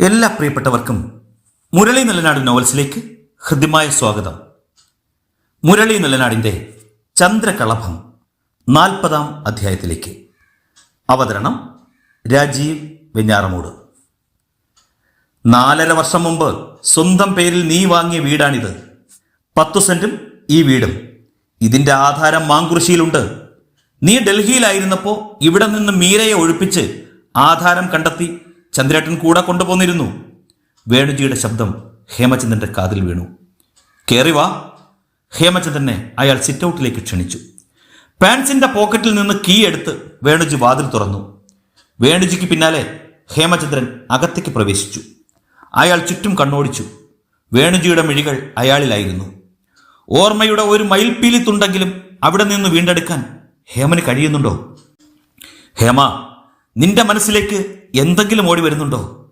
എല്ലാ പ്രിയപ്പെട്ടവർക്കും മുരളി നല്ലനാട് നോവൽസിലേക്ക് ഹൃദ്യമായ സ്വാഗതം. മുരളി നിലനാടിന്റെ ചന്ദ്രകളഭം നാൽപ്പതാം അധ്യായത്തിലേക്ക്. അവതരണം രാജീവ് വെഞ്ഞാറമൂട്. നാലര വർഷം മുമ്പ് സ്വന്തം പേരിൽ നീ വാങ്ങിയ വീടാണിത്. പത്തു സെന്റും ഈ വീടും. ഇതിന്റെ ആധാരം മാങ്കുറിശിയിലുണ്ട്. നീ ഡൽഹിയിലായിരുന്നപ്പോൾ ഇവിടെ നിന്ന് മീരയെ ഒഴിപ്പിച്ച് ആധാരം കണ്ടെത്തി ചന്ദ്രേട്ടൻ കൂടെ കൊണ്ടുപോന്നിരുന്നു. വേണുജിയുടെ ശബ്ദം ഹേമചന്ദ്രന്റെ കാതിൽ വീണു. കേറി വാ. ഹേമചന്ദ്രനെ അയാൾ സിറ്റൗട്ടിലേക്ക് ക്ഷണിച്ചു. പാൻസിന്റെ പോക്കറ്റിൽ നിന്ന് കീ എടുത്ത് വേണുജി വാതിൽ തുറന്നു. വേണുജിക്ക് പിന്നാലെ ഹേമചന്ദ്രൻ അകത്തേക്ക് പ്രവേശിച്ചു. അയാൾ ചുറ്റും കണ്ണോടിച്ചു. വേണുജിയുടെ മിഴികൾ അയാളിലായിരുന്നു. ഓർമ്മയുടെ ഒരു മയിൽപ്പീലി തുണ്ടെങ്കിലും അവിടെ നിന്ന് വീണ്ടെടുക്കാൻ ഹേമന് കഴിയുന്നുണ്ടോ? ഹേമ നിന്റെ മനസ്സിലേക്ക് എന്തെങ്കിലും ഓടി വരുന്നുണ്ടോ?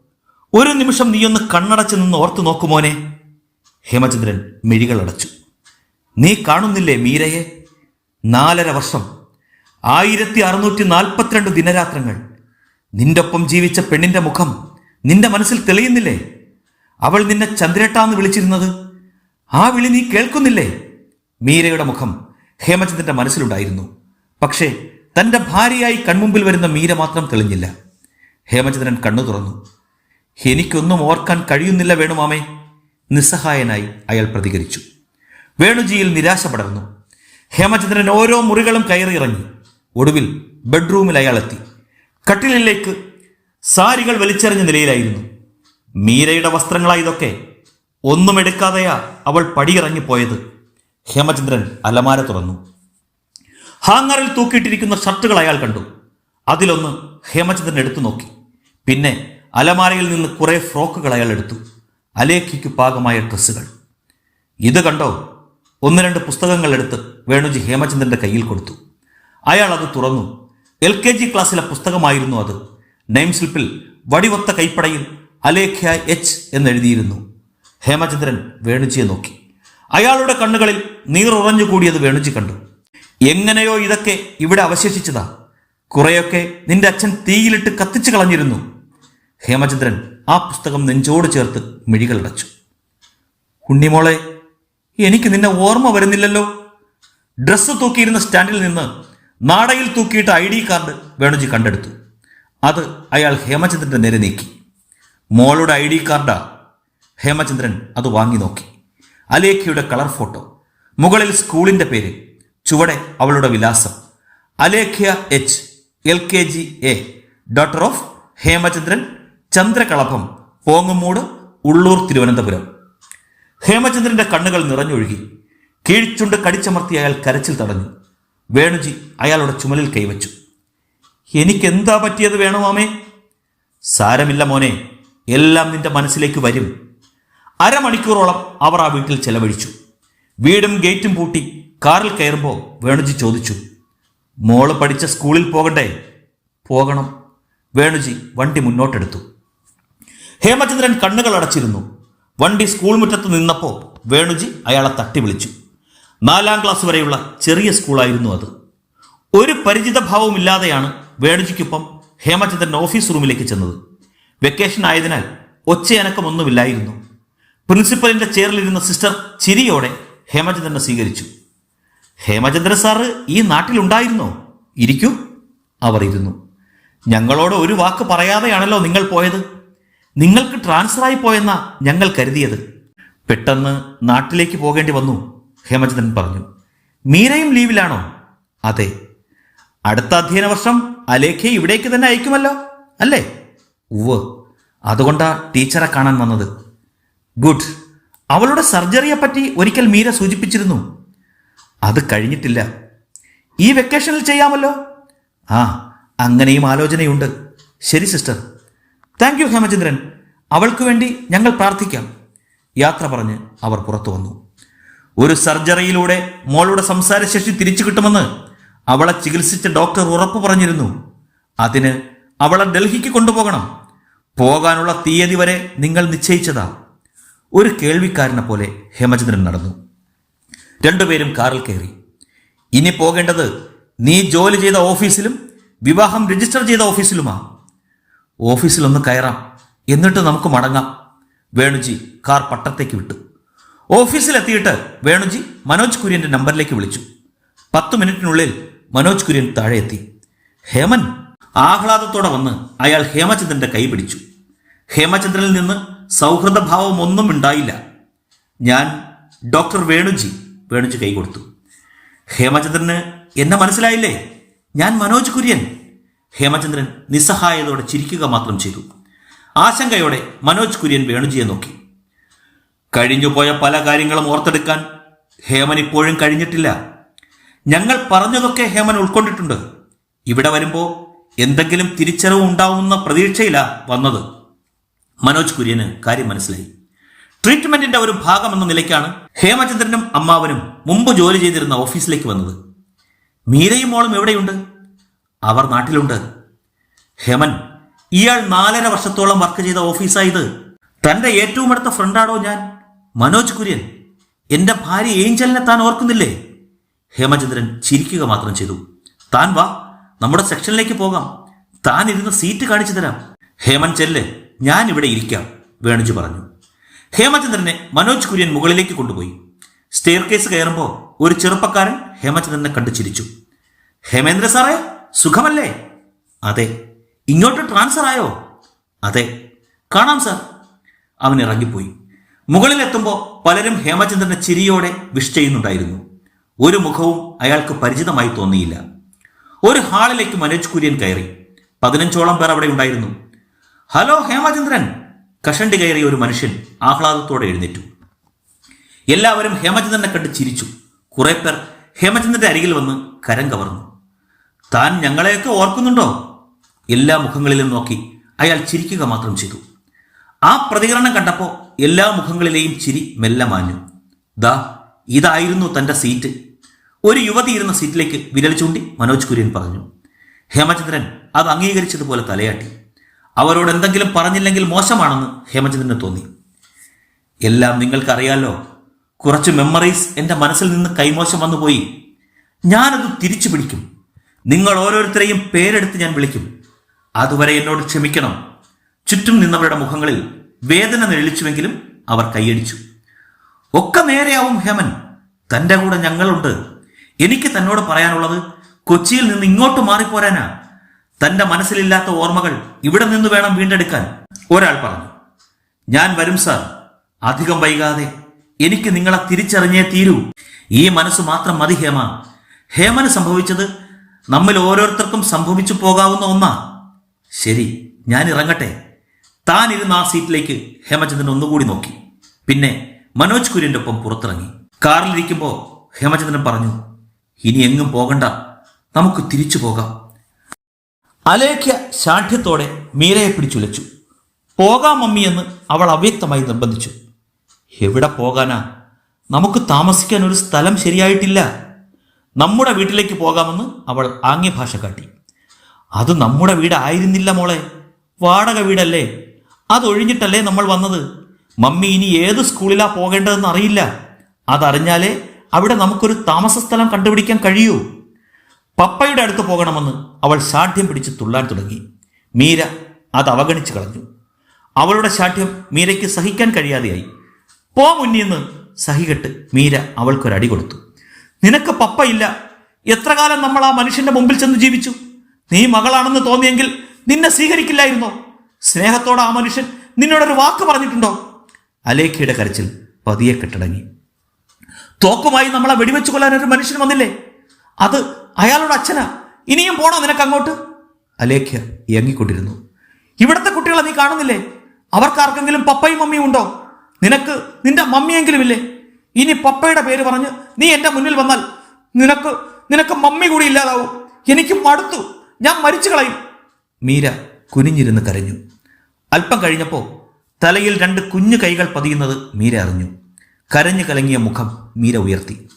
ഒരു നിമിഷം നീയൊന്ന് കണ്ണടച്ച് നിന്ന് ഓർത്തു നോക്കുമോനെ ഹേമചന്ദ്രൻ മിഴികൾ അടച്ചു. നീ കാണുന്നില്ലേ മീരയെ? നാലര വർഷം ആയിരത്തി അറുന്നൂറ്റി നാൽപ്പത്തിരണ്ട് ദിനരാത്രങ്ങൾ. നിന്റെ ഒപ്പം ജീവിച്ച പെണ്ണിന്റെ മുഖം നിന്റെ മനസ്സിൽ തെളിയുന്നില്ലേ? അവൾ നിന്നെ ചന്ദ്രേട്ടാന്ന് വിളിച്ചിരുന്നത്? ആ വിളി നീ കേൾക്കുന്നില്ലേ? മീരയുടെ മുഖം ഹേമചന്ദ്രന്റെ മനസ്സിലുണ്ടായിരുന്നു. പക്ഷേ തന്റെ ഭാര്യയായി കൺമുമ്പിൽ വരുന്ന മീര മാത്രം തെളിഞ്ഞില്ല. ഹേമചന്ദ്രൻ കണ്ണു തുറന്നു. എനിക്കൊന്നും ഓർക്കാൻ കഴിയുന്നില്ല വേണുമാമേ നിസ്സഹായനായി അയാൾ പ്രതികരിച്ചു. വേണുജിയിൽ നിരാശ പടർന്നു. ഹേമചന്ദ്രൻ ഓരോ മുറികളും കയറി ഇറങ്ങി. ഒടുവിൽ ബെഡ്റൂമിൽ അയാൾ എത്തി. കട്ടിലിലേക്ക് സാരികൾ വലിച്ചെറിഞ്ഞ നിലയിലായിരുന്നു. മീരയുടെ വസ്ത്രങ്ങളായതൊക്കെ ഒന്നും എടുക്കാതെയാ അവൾ പടിയിറങ്ങിപ്പോയത്. ഹേമചന്ദ്രൻ അലമാര തുറന്നു. ഹാങ്ങറിൽ തൂക്കിയിട്ടിരിക്കുന്ന ഷർട്ടുകൾ അയാൾ കണ്ടു. അതിലൊന്ന് ഹേമചന്ദ്രൻ എടുത്തു നോക്കി. പിന്നെ അലമാരയിൽ നിന്ന് കുറേ ഫ്രോക്കുകൾ അയാൾ എടുത്തു. അലേഖിക്ക് പാകമായ ഡ്രസ്സുകൾ. ഇത് കണ്ടോ? ഒന്ന് രണ്ട് പുസ്തകങ്ങൾ എടുത്ത് വേണുജി ഹേമചന്ദ്രന്റെ കയ്യിൽ കൊടുത്തു. അയാൾ അത് തുറന്നു. എൽ കെ ജി ക്ലാസ്സിലെ പുസ്തകമായിരുന്നു അത്. നെയിം സ്ലിപ്പിൽ വടിവത്ത കൈപ്പടയിൽ അലേഖ്യ എച്ച് എന്നെഴുതിയിരുന്നു. ഹേമചന്ദ്രൻ വേണുജിയെ നോക്കി. അയാളുടെ കണ്ണുകളിൽ നീറുറഞ്ഞു കൂടിയത് വേണുജി കണ്ടു. എങ്ങനെയോ ഇതൊക്കെ ഇവിടെ അവശേഷിച്ചതാ. കുറെയൊക്കെ നിന്റെ അച്ഛൻ തീയിലിട്ട് കത്തിച്ചു കളഞ്ഞിരുന്നു. ഹേമചന്ദ്രൻ ആ പുസ്തകം നെഞ്ചോട് ചേർത്ത് മിഴികളടച്ചു ഉണ്ണിമോളെ എനിക്ക് നിന്നെ ഓർമ്മ വരുന്നില്ലല്ലോ. ഡ്രസ്സ് തൂക്കിയിരുന്ന സ്റ്റാൻഡിൽ നിന്ന് നാടയിൽ തൂക്കിയിട്ട് ഐ ഡി കാർഡ് വേണുജി കണ്ടെടുത്തു. അത് അയാൾ ഹേമചന്ദ്രന്റെ നേരെ നീക്കി. മോളുടെ ഐ ഡി കാർഡാ. ഹേമചന്ദ്രൻ അത് വാങ്ങി നോക്കി. അലേഖയുടെ കളർ ഫോട്ടോ മുകളിൽ സ്കൂളിന്റെ പേര് ചുവടെ അവളുടെ വിലാസം. Alekhya H L K G A daughter of Hemachandran Chandrakalabham Pongumoodu Ulloor Thiruvananthapuram. ഹേമചന്ദ്രന്റെ കണ്ണുകൾ നിറഞ്ഞൊഴുകി. കീഴ്ച്ചുണ്ട് കടിച്ചമർത്തി അയാൾ കരച്ചിൽ തടഞ്ഞു. വേണുജി അയാളുടെ ചുമലിൽ കൈവച്ചു. എനിക്കെന്താ പറ്റിയത് വേണമാമേ സാരമില്ല മോനെ എല്ലാം നിന്റെ മനസ്സിലേക്ക് വരും. അരമണിക്കൂറോളം അവർ ആ വീട്ടിൽ ചെലവഴിച്ചു. വീടും ഗേറ്റും പൂട്ടി കാറിൽ കയറുമ്പോൾ വേണുജി ചോദിച്ചു മോൾ പഠിച്ച സ്കൂളിൽ പോകണ്ടേ? പോകണം. വേണുജി വണ്ടി മുന്നോട്ടെടുത്തു. ഹേമചന്ദ്രൻ കണ്ണുകൾ അടച്ചിരുന്നു. വണ്ടി സ്കൂൾ മുറ്റത്ത് നിന്നപ്പോൾ വേണുജി അയാളെ തട്ടി വിളിച്ചു. നാലാം ക്ലാസ് വരെയുള്ള ചെറിയ സ്കൂളായിരുന്നു അത്. ഒരു പരിചിത ഭാവമില്ലാതെയാണ് വേണുജിക്കൊപ്പം ഹേമചന്ദ്രൻ ഓഫീസ് റൂമിലേക്ക് ചെന്നത്. വെക്കേഷൻ ആയതിനാൽ ഒച്ചയനക്കമൊന്നുമില്ലായിരുന്നു. പ്രിൻസിപ്പലിന്റെ ചെയറിലിരുന്ന സിസ്റ്റർ ചിരിയോടെ ഹേമചന്ദ്രനെ സ്വീകരിച്ചു. ഹേമചന്ദ്രൻ സാറ് ഈ നാട്ടിലുണ്ടായിരുന്നോ? ഇരിക്കൂ അവർ ഇരുന്നു. ഞങ്ങളോട് ഒരു വാക്ക് പറയാതെയാണല്ലോ നിങ്ങൾ പോയത്. നിങ്ങൾക്ക് ട്രാൻസ്ഫർ ആയി പോയെന്നാ ഞങ്ങൾ കരുതിയത്. പെട്ടെന്ന് നാട്ടിലേക്ക് പോകേണ്ടി വന്നു ഹേമചന്ദ്രൻ പറഞ്ഞു. മീരയും ലീവിലാണോ? അതെ. അടുത്ത അധ്യയന വർഷം അലേഖയെ ഇവിടേക്ക് തന്നെ അയക്കുമല്ലോ അല്ലേ? ഉവ് അതുകൊണ്ടാ ടീച്ചറെ കാണാൻ വന്നത്. ഗുഡ്. അവളുടെ സർജറിയെ പറ്റി ഒരിക്കൽ മീര സൂചിപ്പിച്ചിരുന്നു. അത് കഴിഞ്ഞിട്ടില്ല. ഈ വെക്കേഷനിൽ ചെയ്യാമല്ലോ? ആ അങ്ങനെയും ആലോചനയുണ്ട്. ശരി സിസ്റ്റർ. താങ്ക് യു ഹേമചന്ദ്രൻ അവൾക്ക് വേണ്ടി ഞങ്ങൾ പ്രാർത്ഥിക്കാം. യാത്ര പറഞ്ഞ് അവർ പുറത്തു വന്നു. ഒരു സർജറിയിലൂടെ മോളുടെ സംസാരശേഷി തിരിച്ചു കിട്ടുമെന്ന് അവളെ ചികിത്സിച്ച ഡോക്ടർ ഉറപ്പു പറഞ്ഞിരുന്നു. അതിന് അവളെ ഡൽഹിക്ക് കൊണ്ടുപോകണം. പോകാനുള്ള തീയതി വരെ നിങ്ങൾ നിശ്ചയിച്ചതാ. ഒരു കേൾവിക്കാരനെ പോലെ ഹേമചന്ദ്രൻ നടന്നു. രണ്ടുപേരും കാറിൽ കയറി. ഇനി പോകേണ്ടത് നീ ജോലി ചെയ്ത ഓഫീസിലും വിവാഹം രജിസ്റ്റർ ചെയ്ത ഓഫീസിലുമാ. ഓഫീസിലൊന്ന് കയറാം. എന്നിട്ട് നമുക്ക് മടങ്ങാം. വേണുജി കാർ പട്ടത്തേക്ക് വിട്ടു. ഓഫീസിലെത്തിയിട്ട് വേണുജി മനോജ് കുര്യന്റെ നമ്പറിലേക്ക് വിളിച്ചു. പത്ത് മിനിറ്റിനുള്ളിൽ മനോജ് കുര്യൻ താഴെ എത്തി ഹേമൻ ആഹ്ലാദത്തോടെ വന്ന് അയാൾ ഹേമചന്ദ്രന്റെ കൈ പിടിച്ചു. ഹേമചന്ദ്രനിൽ നിന്ന് സൗഹൃദഭാവം ഒന്നും ഉണ്ടായില്ല. ഞാൻ ഡോക്ടർ വേണുജി വേണുജി കൈ കൊടുത്തു. ഹേമചന്ദ്രന് എന്നെ മനസ്സിലായില്ലേ? ഞാൻ മനോജ് കുര്യൻ. ഹേമചന്ദ്രൻ നിസ്സഹായതയോടെ ചിരിക്കുക മാത്രം ചെയ്തു. ആശങ്കയോടെ മനോജ് കുര്യൻ വേണുജിയെ നോക്കി. കഴിഞ്ഞുപോയ പല കാര്യങ്ങളും ഓർത്തെടുക്കാൻ ഹേമൻ ഇപ്പോഴും കഴിഞ്ഞിട്ടില്ല. ഞങ്ങൾ പറഞ്ഞതൊക്കെ ഹേമൻ ഉൾക്കൊണ്ടിട്ടുണ്ട്. ഇവിടെ വരുമ്പോൾ എന്തെങ്കിലും തിരിച്ചറിവ് ഉണ്ടാവുന്ന പ്രതീക്ഷയിലാ വന്നത്. മനോജ് കുര്യന് കാര്യം മനസ്സിലായി. ട്രീറ്റ്മെന്റിന്റെ ഒരു ഭാഗമെന്ന നിലയ്ക്കാണ് ഹേമചന്ദ്രനും അമ്മാവനും മുമ്പ് ജോലി ചെയ്തിരുന്ന ഓഫീസിലേക്ക് വന്നത്. മീരയും മോളും എവിടെയുണ്ട്? അവർ നാട്ടിലുണ്ട്. ഹേമൻ ഇയാൾ നാലര വർഷത്തോളം വർക്ക് ചെയ്ത ഓഫീസായത് തന്റെ ഏറ്റവും അടുത്ത ഫ്രണ്ടാണോ ഞാൻ? മനോജ് കുര്യൻ എന്റെ ഭാര്യ ഏഞ്ചലിനെ താൻ ഓർക്കുന്നില്ലേ? ഹേമചന്ദ്രൻ ചിരിക്കുക മാത്രം ചെയ്തു. താൻ വാ നമ്മുടെ സെക്ഷനിലേക്ക് പോകാം. താൻ ഇരുന്ന് സീറ്റ് കാണിച്ചു തരാം. ഹേമൻ ചെല്ല് ഞാൻ ഇവിടെ ഇരിക്കാം വേണുജി പറഞ്ഞു. ഹേമചന്ദ്രനെ മനോജ് കുര്യൻ മുകളിലേക്ക് കൊണ്ടുപോയി. സ്റ്റെയർ കേസ് കയറുമ്പോൾ ഒരു ചെറുപ്പക്കാരൻ ഹേമചന്ദ്രനെ കണ്ടു ചിരിച്ചു. ഹേമേന്ദ്ര സാറേ സുഖമല്ലേ? അതെ. ഇങ്ങോട്ട് ട്രാൻസ്ഫർ ആയോ? അതെ. കാണാം സാർ അവൻ ഇറങ്ങിപ്പോയി. മുകളിലെത്തുമ്പോൾ പലരും ഹേമചന്ദ്രനെ ചിരിയോടെ വിഷ് ചെയ്യുന്നുണ്ടായിരുന്നു. ഒരു മുഖവും അയാൾക്ക് പരിചിതമായി തോന്നിയില്ല. ഒരു ഹാളിലേക്ക് മനോജ് കുര്യൻ കയറി. പതിനഞ്ചോളം പേർ അവിടെ ഉണ്ടായിരുന്നു. ഹലോ ഹേമചന്ദ്രൻ. കഷണ്ടി കയറിയ ഒരു മനുഷ്യൻ ആഹ്ലാദത്തോടെ എഴുന്നേറ്റു. എല്ലാവരും ഹേമചന്ദ്രനെ കണ്ട് ചിരിച്ചു. കുറെ പേർ ഹേമചന്ദ്രന്റെ അരികിൽ വന്ന് കരം കവർന്നു. താൻ ഞങ്ങളെയൊക്കെ ഓർക്കുന്നുണ്ടോ? എല്ലാ മുഖങ്ങളിലും നോക്കി അയാൾ ചിരിക്കുക മാത്രം ചെയ്തു. ആ പ്രതികരണം കണ്ടപ്പോൾ എല്ലാ മുഖങ്ങളിലെയും ചിരി മെല്ലെ മാഞ്ഞു. ദാ ഇതായിരുന്നു തന്റെ സീറ്റ്. ഒരു യുവതി ഇരുന്ന സീറ്റിലേക്ക് വിരൽ ചൂണ്ടി മനോജ് കുര്യൻ പറഞ്ഞു ഹേമചന്ദ്രൻ അത് അംഗീകരിച്ചതുപോലെ തലയാട്ടി. അവരോട് എന്തെങ്കിലും പറഞ്ഞില്ലെങ്കിൽ മോശമാണെന്ന് ഹേമചന്ദ്രന് തോന്നി. എല്ലാം നിങ്ങൾക്കറിയാലോ കുറച്ച് മെമ്മറീസ് എന്റെ മനസ്സിൽ നിന്ന് കൈമോശം വന്നുപോയി. ഞാനത് തിരിച്ചു പിടിക്കും നിങ്ങൾ ഓരോരുത്തരെയും പേരെടുത്ത് ഞാൻ വിളിക്കും. അതുവരെ എന്നോട് ക്ഷമിക്കണം. ചുറ്റും നിന്നവരുടെ മുഖങ്ങളിൽ വേദന നെളിച്ചുവെങ്കിലും അവർ കൈയടിച്ചു. ഒക്കെ നേരെയാവും ഹേമൻ. തന്റെ കൂടെ ഞങ്ങളുണ്ട്. എനിക്ക് തന്നോട് പറയാനുള്ളത് കൊച്ചിയിൽ നിന്ന് ഇങ്ങോട്ട് മാറിപ്പോരാനാ. തന്റെ മനസ്സിലില്ലാത്ത ഓർമ്മകൾ ഇവിടെ നിന്ന് വേണം വീണ്ടെടുക്കാൻ. ഒരാൾ പറഞ്ഞു ഞാൻ വരും സാർ. അധികം വൈകാതെ. എനിക്ക് നിങ്ങളെ തിരിച്ചറിഞ്ഞേ തീരൂ. ഈ മനസ്സ് മാത്രം മതി ഹേമ. ഹേമന് സംഭവിച്ചത് നമ്മിൽ ഓരോരുത്തർക്കും സംഭവിച്ചു പോകാവുന്ന ഒന്നാ. ശരി ഞാൻ ഇറങ്ങട്ടെ. താൻ ഇരുന്ന ആ സീറ്റിലേക്ക് ഹേമചന്ദ്രൻ ഒന്നുകൂടി നോക്കി. പിന്നെ മനോജ് കുര്യന്റെ ഒപ്പം പുറത്തിറങ്ങി. കാറിലിരിക്കുമ്പോൾ ഹേമചന്ദ്രൻ പറഞ്ഞു ഇനി എങ്ങും പോകണ്ട. നമുക്ക് തിരിച്ചു പോകാം. അലേഖ്യ ശാഠ്യത്തോടെ മീരയെ പിടിച്ചുലച്ചു. പോകാം മമ്മി എന്ന് അവൾ അവ്യക്തമായി നിർബന്ധിച്ചു. എവിടെ പോകാനാ? നമുക്ക് താമസിക്കാൻ ഒരു സ്ഥലം ശരിയായിട്ടില്ല. നമ്മുടെ വീട്ടിലേക്ക് പോകാമെന്ന് അവൾ ആംഗ്യഭാഷ കാട്ടി. അത് നമ്മുടെ വീടായിരുന്നില്ല മോളെ. വാടക വീടല്ലേ? അതൊഴിഞ്ഞിട്ടല്ലേ നമ്മൾ വന്നത്? മമ്മി ഇനി ഏത് സ്കൂളിലാ പോകേണ്ടതെന്ന് അറിയില്ല. അതറിഞ്ഞാലേ അവിടെ നമുക്കൊരു താമസ സ്ഥലം കണ്ടുപിടിക്കാൻ കഴിയൂ. പപ്പയുടെ അടുത്ത് പോകണമെന്ന് അവൾ ശാഠ്യം പിടിച്ച് തുള്ളാൻ തുടങ്ങി. മീര അത് അവഗണിച്ചു കളഞ്ഞു. അവളുടെ ശാഠ്യം മീരയ്ക്ക് സഹിക്കാൻ കഴിയാതെയായി. പോ മുന്നിന്ന്. സഹികെട്ട് മീര അവൾക്കൊരടി കൊടുത്തു. നിനക്ക് പപ്പയില്ല. എത്ര കാലം നമ്മൾ ആ മനുഷ്യന്റെ മുമ്പിൽ ചെന്ന് ജീവിച്ചു? നീ മകളാണെന്ന് തോന്നിയെങ്കിൽ നിന്നെ സ്വീകരിക്കില്ലായിരുന്നോ? സ്നേഹത്തോടെ ആ മനുഷ്യൻ നിന്നോടൊരു വാക്ക് പറഞ്ഞിട്ടുണ്ടോ? അലേഖയുടെ കരച്ചിൽ പതിയെ കെട്ടടങ്ങി. തോക്കുമായി നമ്മളെ വെടിവെച്ച് കൊല്ലാൻ ഒരു മനുഷ്യൻ വന്നില്ലേ? അത് അയാളുടെ അച്ഛനാ. ഇനിയും പോണോ നിനക്ക് അങ്ങോട്ട്? അലേഖ്യ ഇയങ്ങിക്കൊണ്ടിരുന്നു. ഇവിടുത്തെ കുട്ടികളെ നീ കാണുന്നില്ലേ? അവർക്കാർക്കെങ്കിലും പപ്പയും മമ്മിയും ഉണ്ടോ? നിനക്ക് നിന്റെ മമ്മിയെങ്കിലും ഇല്ലേ? ഇനി പപ്പയുടെ പേര് പറഞ്ഞ് നീ എന്റെ മുന്നിൽ വന്നാൽ നിനക്ക് നിനക്ക് മമ്മി കൂടി ഇല്ലാതാവും. എനിക്ക് മടുത്തു. ഞാൻ മരിച്ചു കളയും. മീര കുനിഞ്ഞിരുന്ന് കരഞ്ഞു. അല്പം കഴിഞ്ഞപ്പോൾ തലയിൽ രണ്ട് കുഞ്ഞു കൈകൾ പതിയുന്നത് മീര അറിഞ്ഞു. കരഞ്ഞു കലങ്ങിയ മുഖം മീര ഉയർത്തി.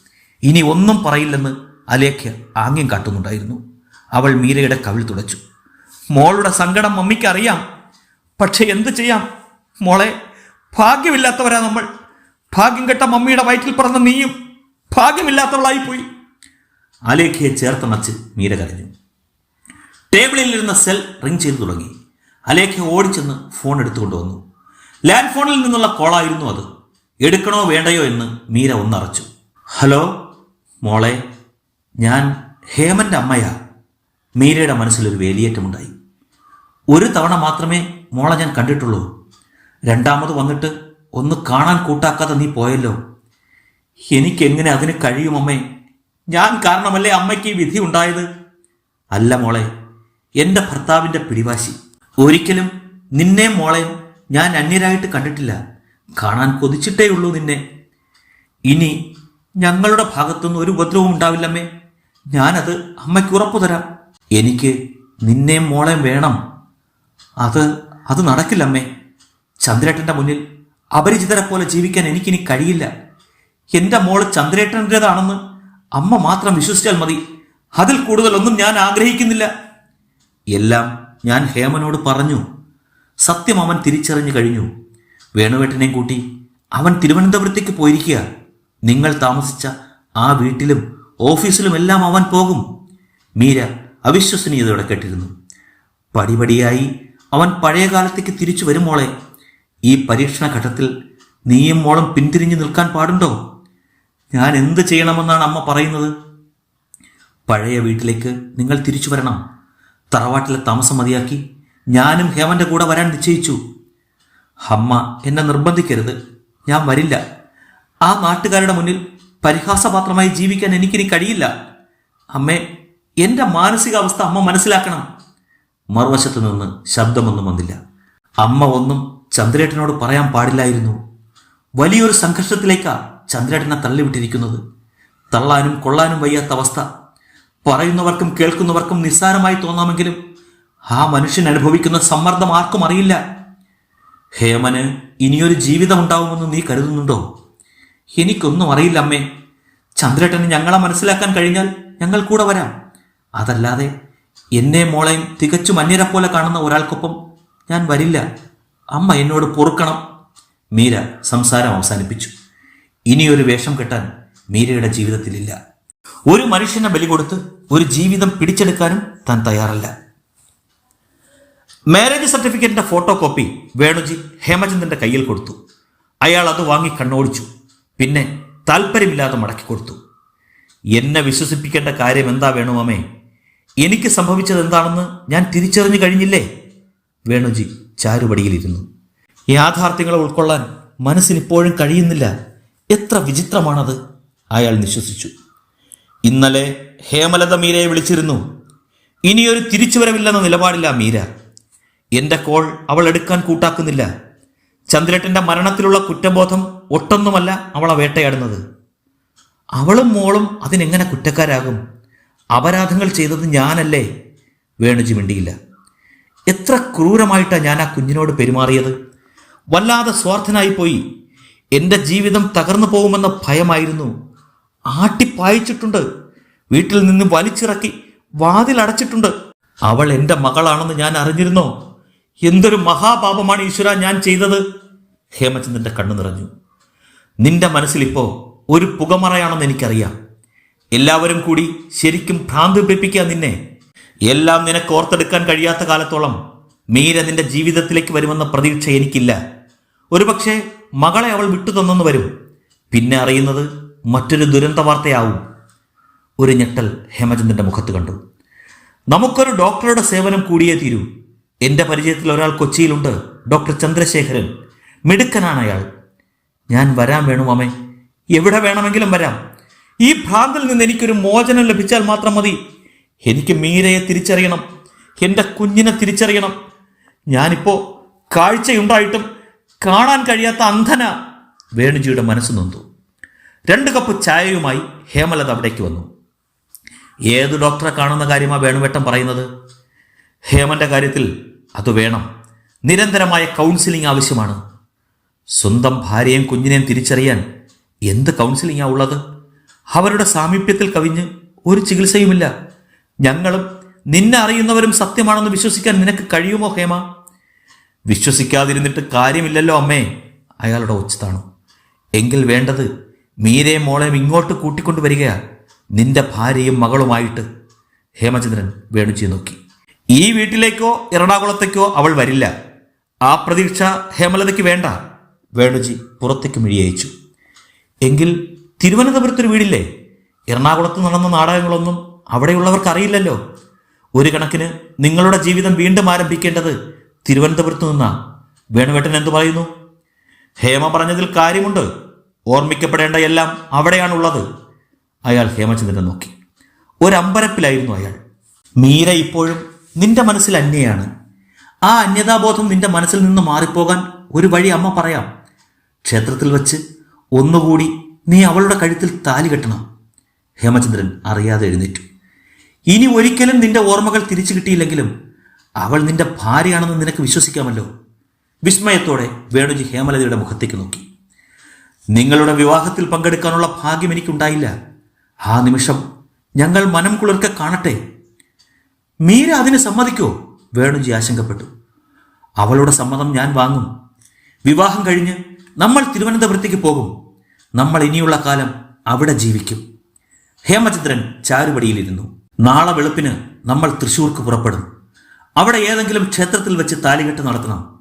ഇനി ഒന്നും പറയില്ലെന്ന് അലേഖ്യ ആംഗ്യം കാട്ടുന്നുണ്ടായിരുന്നു. അവൾ മീരയുടെ കവിൾ തുടച്ചു. മോളുടെ സങ്കടം മമ്മിക്ക് അറിയാം. പക്ഷെ എന്ത് ചെയ്യാം? മോളെ ഭാഗ്യമില്ലാത്തവരാ നമ്മൾ. ഭാഗ്യം കെട്ട മമ്മിയുടെ വയറ്റിൽ പിറന്ന നീയും ഭാഗ്യമില്ലാത്തവളായി പോയി അലേഖയെ ചേർത്തണച്ച് മീര കരഞ്ഞു. ടേബിളിൽ ഇരുന്ന സെൽ റിങ് ചെയ്തു തുടങ്ങി. അലേഖ ഓടിച്ചെന്ന് ഫോൺ എടുത്തുകൊണ്ട് വന്നു. ലാൻഡ് ഫോണിൽ നിന്നുള്ള കോളായിരുന്നു അത്. എടുക്കണോ വേണ്ടയോ എന്ന് മീര ഒന്നറച്ചു. ഹലോ മോളെ ഞാൻ ഹേമന്റെ അമ്മയാ. മീരയുടെ മനസ്സിലൊരു വേലിയേറ്റമുണ്ടായി. ഒരു തവണ മാത്രമേ മോളെ ഞാൻ കണ്ടിട്ടുള്ളൂ. രണ്ടാമത് വന്നിട്ട് ഒന്ന് കാണാൻ കൂട്ടാക്കാതെ നീ പോയല്ലോ. എനിക്കെങ്ങനെ അതിന് കഴിയും അമ്മേ? ഞാൻ കാരണമല്ലേ അമ്മയ്ക്ക് ഈ വിധി ഉണ്ടായത്? അല്ല മോളെ എന്റെ ഭർത്താവിന്റെ പിടിവാശി. ഒരിക്കലും നിന്നെ മോളെ ഞാൻ അന്യരായിട്ട് കണ്ടിട്ടില്ല. കാണാൻ കൊതിച്ചിട്ടേ ഉള്ളൂ നിന്നെ. ഇനി ഞങ്ങളുടെ ഭാഗത്തുനിന്ന് ഒരു ഉപദ്രവവും ഉണ്ടാവില്ലമ്മേ ഞാനത് അമ്മയ്ക്ക് ഉറപ്പു തരാം. എനിക്ക് നിന്നെയും മോളെയും വേണം. അത് അത് നടക്കില്ലമ്മേ ചന്ദ്രേട്ടന്റെ മുന്നിൽ അപരിചിതരെ പോലെ ജീവിക്കാൻ എനിക്കിനി കഴിയില്ല. എന്റെ മോൾ ചന്ദ്രേട്ടന്റെതാണെന്ന് അമ്മ മാത്രം വിശ്വസിച്ചാൽ മതി. അതിൽ കൂടുതലൊന്നും ഞാൻ ആഗ്രഹിക്കുന്നില്ല. എല്ലാം ഞാൻ ഹേമനോട് പറഞ്ഞു. സത്യം അവൻ തിരിച്ചറിഞ്ഞു കഴിഞ്ഞു. വേണുവേട്ടനെയും കൂട്ടി അവൻ തിരുവനന്തപുരത്തേക്ക് പോയിരിക്കുക. നിങ്ങൾ താമസിച്ച ആ വീട്ടിലും ഓഫീസിലും എല്ലാം അവൻ പോകും. മീര അവിശ്വസനീയതയോടെ കേട്ടിരുന്നു. പടിപടിയായി അവൻ പഴയ കാലത്തേക്ക് തിരിച്ചു വരും മോളെ. ഈ പരീക്ഷണ ഘട്ടത്തിൽ നീയും മോളും പിന്തിരിഞ്ഞു നിൽക്കാൻ പാടുണ്ടോ? ഞാൻ എന്ത് ചെയ്യണമെന്നാണ് അമ്മ പറയുന്നത്? പഴയ വീട്ടിലേക്ക് നിങ്ങൾ തിരിച്ചു വരണം. തറവാട്ടിലെ താമസം മതിയാക്കി. ഞാനും ഹേമന്റെ കൂടെ വരാൻ നിശ്ചയിച്ചു. അമ്മ എന്നെ നിർബന്ധിക്കരുത്. ഞാൻ വരില്ല. ആ നാട്ടുകാരുടെ മുന്നിൽ പരിഹാസപാത്രമായി ജീവിക്കാൻ എനിക്കിനി കഴിയില്ല. അമ്മേ എന്റെ മാനസികാവസ്ഥ അമ്മ മനസ്സിലാക്കണം. മറുവശത്ത് നിന്ന് ശബ്ദമൊന്നും വന്നില്ല. അമ്മ ഒന്നും ചന്ദ്രേട്ടനോട് പറയാൻ പാടില്ലായിരുന്നു. വലിയൊരു സംഘർഷത്തിലേക്കാ ചന്ദ്രേട്ടനെ തള്ളിവിട്ടിരിക്കുന്നത്. തള്ളാനും കൊള്ളാനും വയ്യാത്ത അവസ്ഥ. പറയുന്നവർക്കും കേൾക്കുന്നവർക്കും നിസ്സാരമായി തോന്നാമെങ്കിലും ആ മനുഷ്യൻ അനുഭവിക്കുന്ന സമ്മർദ്ദം ആർക്കും അറിയില്ല. ഹേമന് ഇനിയൊരു ജീവിതം ഉണ്ടാവുമെന്ന് നീ കരുതുന്നുണ്ടോ? എനിക്കൊന്നും അറിയില്ല അമ്മേ. ചന്ദ്രേട്ടന് ഞങ്ങളെ മനസ്സിലാക്കാൻ കഴിഞ്ഞാൽ ഞങ്ങൾ കൂടെ വരാം. അതല്ലാതെ എന്നെ മോളെയും തികച്ചും അന്യരെ പോലെ കാണുന്ന ഒരാൾക്കൊപ്പം ഞാൻ വരില്ല. അമ്മ എന്നോട് പൊറുക്കണം. മീര സംസാരം അവസാനിപ്പിച്ചു. ഇനിയൊരു വേഷം കെട്ടാൻ മീരയുടെ ജീവിതത്തിലില്ല. ഒരു മനുഷ്യനെ ബലി കൊടുത്ത് ഒരു ജീവിതം പിടിച്ചെടുക്കാനും താൻ തയ്യാറല്ല. മാരേജ് സർട്ടിഫിക്കറ്റിന്റെ ഫോട്ടോ കോപ്പി വേണുജി ഹേമചന്ദ്രന്റെ കയ്യിൽ കൊടുത്തു. അയാൾ അത് വാങ്ങി കണ്ണോടിച്ചു. പിന്നെ താല്പര്യമില്ലാതെ മടക്കി കൊടുത്തു. എന്നെ വിശ്വസിപ്പിക്കേണ്ട കാര്യം എന്താ വേണുമാമേ എനിക്ക് സംഭവിച്ചത് എന്താണെന്ന് ഞാൻ തിരിച്ചറിഞ്ഞു കഴിഞ്ഞില്ലേ? വേണുജി ചാരുപടിയിലിരുന്നു. യാഥാർത്ഥ്യങ്ങളെ ഉൾക്കൊള്ളാൻ മനസ്സിനിപ്പോഴും കഴിയുന്നില്ല. എത്ര വിചിത്രമാണത്! അയാൾ നിശ്വസിച്ചു. ഇന്നലെ ഹേമലത മീരയെ വിളിച്ചിരുന്നു. ഇനിയൊരു തിരിച്ചുവരവില്ലെന്ന നിലപാടില്ല മീര. എന്റെ കോൾ അവൾ എടുക്കാൻ കൂട്ടാക്കുന്നില്ല. ചന്ദ്രട്ടന്റെ മരണത്തിലുള്ള കുറ്റബോധം ഒട്ടൊന്നുമല്ല അവളെ വേട്ടയാടുന്നത്. അവളും മോളും അതിനെങ്ങനെ കുറ്റക്കാരാകും? അപരാധങ്ങൾ ചെയ്തത് ഞാനല്ലേ? വേണുജി മിണ്ടിയില്ല. എത്ര ക്രൂരമായിട്ടാണ് ഞാൻ ആ കുഞ്ഞിനോട് പെരുമാറിയത്? വല്ലാതെ സ്വാർത്ഥനായി പോയി. എന്റെ ജീവിതം തകർന്നു പോകുമെന്ന ഭയമായിരുന്നു. ആട്ടിപ്പായിച്ചിട്ടുണ്ട് വീട്ടിൽ നിന്ന് വലിച്ചിറക്കി വാതിലടച്ചിട്ടുണ്ട് അവൾ എന്റെ മകളാണെന്ന് ഞാൻ അറിഞ്ഞിരുന്നോ? എന്തൊരു മഹാപാപമാണ് ഈശ്വര ഞാൻ ചെയ്തത്? ഹേമചന്ദ്രന്റെ കണ്ണു നിറഞ്ഞു. നിന്റെ മനസ്സിലിപ്പോൾ ഒരു പുകമറയാണെന്ന് എനിക്കറിയാം. എല്ലാവരും കൂടി ശരിക്കും ഭ്രാന്ത് പിടിപ്പിക്കുക നിന്നെ. എല്ലാം നിനക്ക് ഓർത്തെടുക്കാൻ കഴിയാത്ത കാലത്തോളം മീര നിന്റെ ജീവിതത്തിലേക്ക് വരുമെന്ന പ്രതീക്ഷ എനിക്കില്ല. ഒരുപക്ഷെ മകളെ അവൾ വിട്ടു തന്നെന്ന് വരും. പിന്നെ അറിയുന്നത് മറ്റൊരു ദുരന്ത വാർത്തയാവും. ഒരു ഞെട്ടൽ ഹേമചന്ദ്രന്റെ മുഖത്ത് കണ്ടു. നമുക്കൊരു ഡോക്ടറുടെ സേവനം കൂടിയേ തീരൂ. എന്റെ പരിചയത്തിൽ ഒരാൾ കൊച്ചിയിലുണ്ട്. ഡോക്ടർ ചന്ദ്രശേഖരൻ. മിടുക്കനാണ് അയാൾ. ഞാൻ വരാൻ വേണു അമ്മേ എവിടെ വേണമെങ്കിലും വരാം. ഈ ഭ്രാന്തിൽ നിന്ന് എനിക്കൊരു മോചനം ലഭിച്ചാൽ മാത്രം മതി. എനിക്ക് മീരയെ തിരിച്ചറിയണം. എന്റെ കുഞ്ഞിനെ തിരിച്ചറിയണം. ഞാനിപ്പോ കാഴ്ചയുണ്ടായിട്ടും കാണാൻ കഴിയാത്ത അന്ധന. വേണുജിയുടെ മനസ്സ് നൊന്തു. രണ്ട് കപ്പ് ചായയുമായി ഹേമലത അവിടേക്ക് വന്നു. ഏത് ഡോക്ടറെ കാണുന്ന കാര്യമാണ് വേണുവേട്ടം പറയുന്നത്? ഹേമന്റെ കാര്യത്തിൽ അത് വേണം. നിരന്തരമായ കൗൺസിലിംഗ് ആവശ്യമാണ്. സ്വന്തം ഭാര്യയും കുഞ്ഞിനെയും തിരിച്ചറിയാൻ എന്ത് കൗൺസിലിംഗാ ഉള്ളത്? അവരുടെ സാമീപ്യത്തിൽ കവിഞ്ഞ് ഒരു ചികിത്സയുമില്ല. ഞങ്ങളും നിന്നെ അറിയുന്നവരും സത്യമാണെന്ന് വിശ്വസിക്കാൻ നിനക്ക് കഴിയുമോ ഹേമ? വിശ്വസിക്കാതിരുന്നിട്ട് കാര്യമില്ലല്ലോ അമ്മേ. അയാളുടെ ഒച്ചതാണു എങ്കിൽ വേണ്ടത് മീരയും മോളെയും ഇങ്ങോട്ട് കൂട്ടിക്കൊണ്ടുവരികയാ നിന്റെ ഭാര്യയും മകളുമായിട്ട്. ഹേമചന്ദ്രൻ വേണുജി നോക്കി. ഈ വീട്ടിലേക്കോ എറണാകുളത്തേക്കോ അവൾ വരില്ല. ആ പ്രതീക്ഷ ഹേമലതയ്ക്ക് വേണ്ട. വേണുജി പുറത്തേക്ക് മിഴിയയച്ചു എങ്കിൽ തിരുവനന്തപുരത്തൊരു വീടില്ലേ? എറണാകുളത്ത് നടന്ന നാടകങ്ങളൊന്നും അവിടെയുള്ളവർക്ക് അറിയില്ലല്ലോ. ഒരു കണക്കിന് നിങ്ങളുടെ ജീവിതം വീണ്ടും ആരംഭിക്കേണ്ടത് തിരുവനന്തപുരത്ത് നിന്നാ. വേണുവേട്ടൻ എന്തു പറയുന്നു? ഹേമ പറഞ്ഞതിൽ കാര്യമുണ്ട്. ഓർമ്മിക്കപ്പെടേണ്ട എല്ലാം അവിടെയാണുള്ളത്. അയാൾ ഹേമചന്ദ്രനെ നോക്കി. ഒരമ്പരപ്പിലായിരുന്നു അയാൾ. മീര ഇപ്പോഴും നിന്റെ മനസ്സിൽ അന്യയാണ്. ആ അന്യതാബോധം നിന്റെ മനസ്സിൽ നിന്ന് മാറിപ്പോകാൻ ഒരു വഴി അമ്മ പറയാം. ക്ഷേത്രത്തിൽ വച്ച് ഒന്നുകൂടി നീ അവളുടെ കഴുത്തിൽ താലി കെട്ടണം. ഹേമചന്ദ്രൻ അറിയാതെ എഴുന്നേറ്റു. ഇനി ഒരിക്കലും നിന്റെ ഓർമ്മകൾ തിരിച്ചു കിട്ടിയില്ലെങ്കിലും അവൾ നിന്റെ ഭാര്യയാണെന്ന് നിനക്ക് വിശ്വസിക്കാമല്ലോ. വിസ്മയത്തോടെ വേണുജി ഹേമലതയുടെ മുഖത്തേക്ക് നോക്കി. നിങ്ങളുടെ വിവാഹത്തിൽ പങ്കെടുക്കാനുള്ള ഭാഗ്യം എനിക്കുണ്ടായില്ല. ആ നിമിഷം ഞങ്ങൾ മനം കുളിർക്കെ കാണട്ടെ. മീര അതിന് സമ്മതിക്കോ? വേണുജി ആശങ്കപ്പെട്ടു. അവളുടെ സമ്മതം ഞാൻ വാങ്ങും. വിവാഹം കഴിഞ്ഞ് നമ്മൾ തിരുവനന്തപുരത്തേക്ക് പോകും. നമ്മൾ ഇനിയുള്ള കാലം അവിടെ ജീവിക്കും. ഹേമചന്ദ്രൻ ചാരുപടിയിലിരുന്നു. നാളെ വെളുപ്പിന് നമ്മൾ തൃശ്ശൂർക്ക് പുറപ്പെടും. അവിടെ ഏതെങ്കിലും ക്ഷേത്രത്തിൽ വെച്ച് താലികെട്ട് നടത്തണം.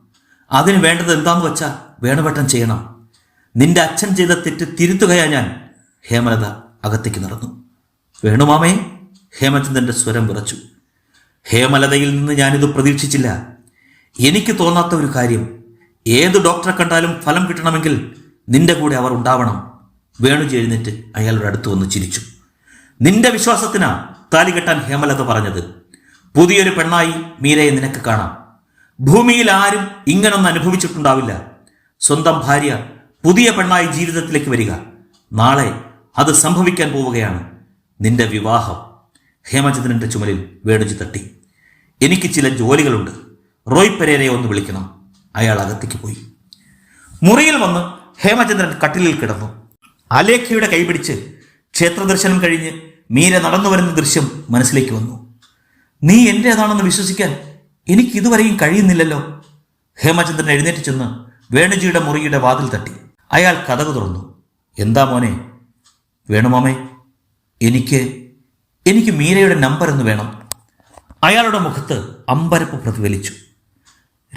അതിന് വേണ്ടത് എന്താന്ന് വെച്ചാൽ വേണുവട്ടം ചെയ്യണം. നിന്റെ അച്ഛൻ ചെയ്ത തെറ്റ് തിരുത്തുകയാ ഞാൻ. ഹേമലത അകത്തേക്ക് നടന്നു. വേണുമാമേ ഹേമചന്ദ്രന്റെ സ്വരം വിറച്ചു. ഹേമലതയിൽ നിന്ന് ഞാനിത് പ്രതീക്ഷിച്ചില്ല. എനിക്ക് തോന്നാത്ത ഒരു കാര്യം. ഏത് ഡോക്ടറെ കണ്ടാലും ഫലം കിട്ടണമെങ്കിൽ നിന്റെ കൂടെ അവർ ഉണ്ടാവണം. വേണു ചേരുന്നിട്ട് അയാളുടെ അടുത്ത് വന്ന് ചിരിച്ചു. നിന്റെ വിശ്വാസത്തിനാ താലി കെട്ടാൻ ഹേമലത പറഞ്ഞത്. പുതിയൊരു പെണ്ണായി മീരയെ നിനക്ക് കാണാം. ഭൂമിയിൽ ആരും ഇങ്ങനൊന്നും അനുഭവിച്ചിട്ടുണ്ടാവില്ല. സ്വന്തം ഭാര്യ പുതിയ പെണ്ണായി ജീവിതത്തിലേക്ക് വരിക. നാളെ അത് സംഭവിക്കാൻ പോവുകയാണ്. നിന്റെ വിവാഹം. ഹേമചന്ദ്രന്റെ ചുമലിൽ വേടിച്ചു തട്ടി. എനിക്ക് ചില ജോലികളുണ്ട്. റോയ് പെരേരയെ ഒന്ന് വിളിക്കണം. അയാൾ അകത്തേക്ക് പോയി. മുറിയിൽ വന്ന് ഹേമചന്ദ്രൻ കട്ടിലിൽ കിടന്നു. അലേഖയുടെ കൈപിടിച്ച് ക്ഷേത്രദർശനം കഴിഞ്ഞ് മീര നടന്നു വരുന്ന ദൃശ്യം മനസ്സിലേക്ക് വന്നു. നീ എന്റെതാണെന്ന് വിശ്വസിക്കാൻ എനിക്ക് ഇതുവരെയും കഴിയുന്നില്ലല്ലോ. ഹേമചന്ദ്രൻ എഴുന്നേറ്റ് ചെന്ന് വേണുജിയുടെ മുറിയുടെ വാതിൽ തട്ടി. അയാൾ കഥകു തുറന്നു. എന്താ മോനെ? വേണുമാമേ എനിക്ക് എനിക്ക് മീരയുടെ നമ്പർ എന്ന് വേണം. അയാളുടെ മുഖത്ത് അമ്പരപ്പ് പ്രതിഫലിച്ചു.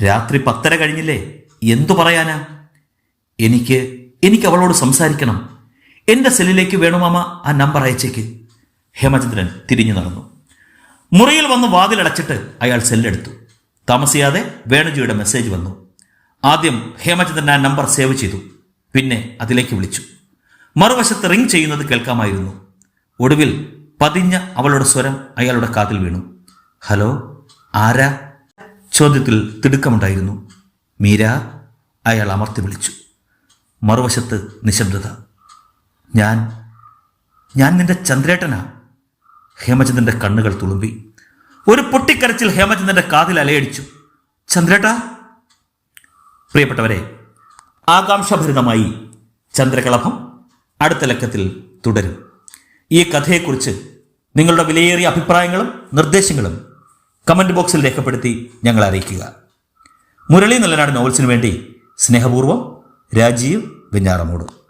രാത്രി പത്തര കഴിഞ്ഞില്ലേ? എന്തു പറയാനാ? എനിക്ക് എനിക്ക് അവളോട് സംസാരിക്കണം. എന്റെ സെല്ലിലേക്ക് വേണുമാമ ആ നമ്പർ അയച്ചേക്ക്. ഹേമചന്ദ്രൻ തിരിഞ്ഞു നടന്നു. മുറിയിൽ വന്ന് വാതിലടച്ചിട്ട് അയാൾ സെല്ലെടുത്തു. താമസിയാതെ വേണുജിയുടെ മെസ്സേജ് വന്നു. ആദ്യം ഹേമചന്ദ്രൻ ആ നമ്പർ സേവ് ചെയ്തു. പിന്നെ അതിലേക്ക് വിളിച്ചു. മറുവശത്ത് റിംഗ് ചെയ്യുന്നത് കേൾക്കാമായിരുന്നു. ഒടുവിൽ പതിഞ്ഞ അവളുടെ സ്വരം അയാളുടെ കാതിൽ വീണു. ഹലോ ആരാ? ചോദ്യത്തിൽ തിടുക്കമുണ്ടായിരുന്നു. മീര അയാൾ അമർത്തി വിളിച്ചു. മറുവശത്ത് നിശബ്ദത. ഞാൻ ഞാൻ നിന്റെ ചന്ദ്രേട്ടനാ. ഹേമചന്ദ്രന്റെ കണ്ണുകൾ തുളുമ്പി. ഒരു പൊട്ടിക്കരച്ചിൽ ഹേമചന്ദ്രന്റെ കാതിൽ അലയടിച്ചു. ചന്ദ്രേട്ടാ. പ്രിയപ്പെട്ടവരെ ആകാംക്ഷഭരിതമായി ചന്ദ്രകളഭം അടുത്ത ലക്കത്തിൽ തുടരും. ഈ കഥയെക്കുറിച്ച് നിങ്ങളുടെ വിലയേറിയ അഭിപ്രായങ്ങളും നിർദ്ദേശങ്ങളും കമന്റ് ബോക്സിൽ രേഖപ്പെടുത്തി ഞങ്ങളെ അറിയിക്കുക. മുരളി നല്ലനാട് നോവൽസിന് വേണ്ടി സ്നേഹപൂർവം രാജീവ് വെഞ്ഞാറമൂട്.